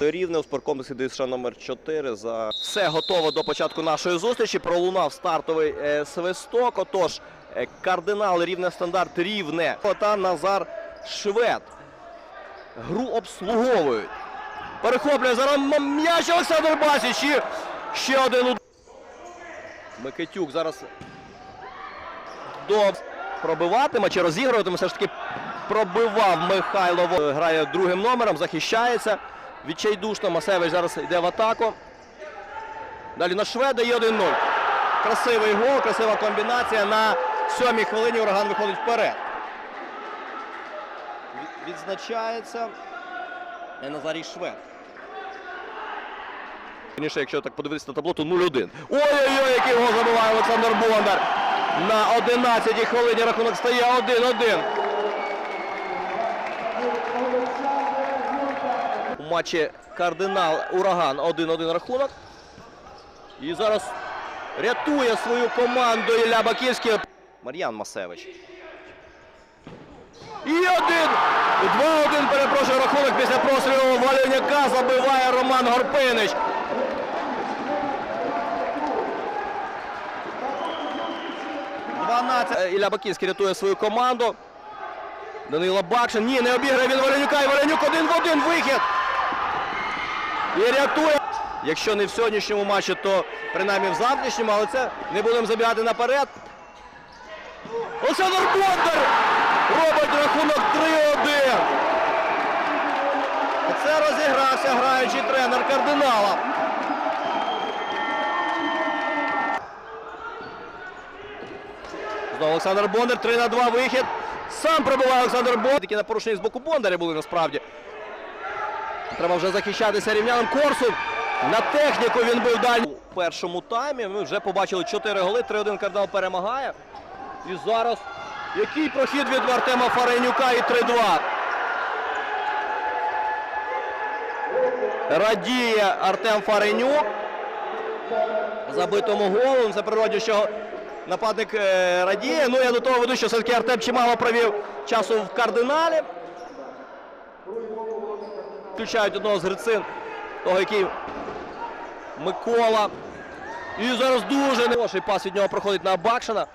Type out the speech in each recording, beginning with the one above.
Рівне у спорткомплексі ДСШ номер 4 за все готово до початку нашої зустрічі. Пролунав стартовий е, свисток. Отож, е, кардинал рівне стандарт рівне та Назар Швед. Гру обслуговують. Перехоплює зараз м'яч Олександр Басіч. І ще один удар. Микитюк зараз до пробиватиме чи розігруватиме. Все ж таки пробивав Михайло. Грає другим номером, захищається. Відчайдушно. Масевич зараз йде в атаку. Далі на Шведа і 1-0. Красивий гол, красива комбінація. На сьомій хвилині ураган виходить вперед. Відзначається Назарій Швед. Вірніше, якщо так подивитися на табло, то 0-1. Ой-ой-ой, який гол забиває Олександр Бондар. На 11-й хвилині рахунок стає 1-1. Матчі кардинал Ураган 1-1 рахунок. І зараз рятує свою команду Ілля Баківський. Мар'ян Масевич. І один. 2-1 перепрошую рахунок після прострілу Валюняка забиває Роман Горпинич. Е, Ілля Бакінський рятує свою команду. Данило Бакшин. Ні, не обіграє він Валенюка. І Валенюк один в один вихід. І рятує. Якщо не в сьогоднішньому матчі, то принаймні в завтрашньому, але це не будемо забігати наперед. Олександр Бондар робить рахунок 3-1. Це розігрався граючий тренер кардинала. Знову Олександр Бондар, 3 на 2 вихід. Сам пробиває Олександр Бондар. Такі на порушення з боку Бондаря були насправді. Треба вже захищатися рівнянам Корсун. На техніку він був далі. У першому таймі ми вже побачили 4 голи. 3-1 кардинал перемагає. І зараз який прохід від Артема Фаренюка і 3-2. Радіє Артем Фаренюк. Забитому голом. Це природі, що нападник е, радіє. Ну я до того веду, що все-таки Артем чимало провів часу в кардиналі. Включають одного з грицин, того, який Микола. І зараз дуже хороший пас від нього проходить на Бакшина.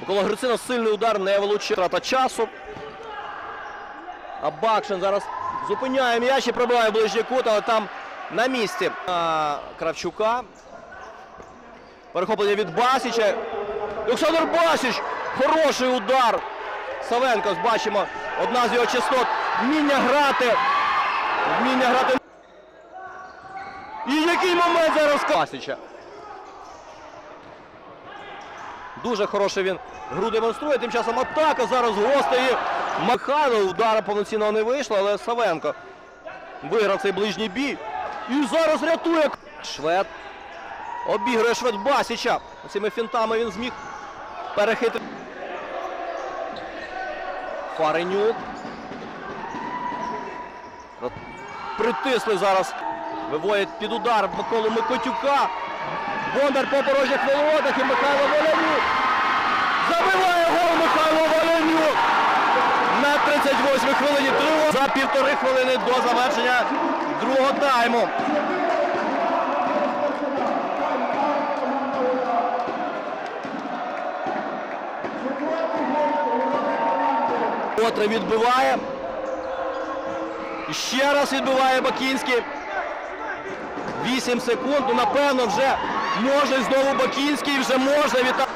Микола Грицина сильний удар не влучив. Трата часу. А Бакшин зараз зупиняє м'яч і пробиває ближній кут, але там на місці а, Кравчука. Перехоплення від Басіча. Олександр Басіч. Хороший удар. Савенко, бачимо, одна з його частот. Вміння грати. Вміння грати. І який момент зараз Басіча. Дуже хороший він гру демонструє. Тим часом атака зараз гостей. Михайло удара повноцінного не вийшло, але Савенко виграв цей ближній бій. І зараз рятує Швед. Обігрує Швед Басіча. Цими фінтами він зміг перехитрити. Фаренюк. Притисли зараз. Виводять під удар Миколу Микотюка. Бондар по порожніх воротах і Михайло Волянюк. Забиває гол Михайло Волянюк. На 38-й хвилині другого. За півтори хвилини до завершення другого тайму. Котре відбиває. Ще раз відбиває Бакінський. 8 секунд. Ну, напевно, вже може знову Бакінський, вже може вітати.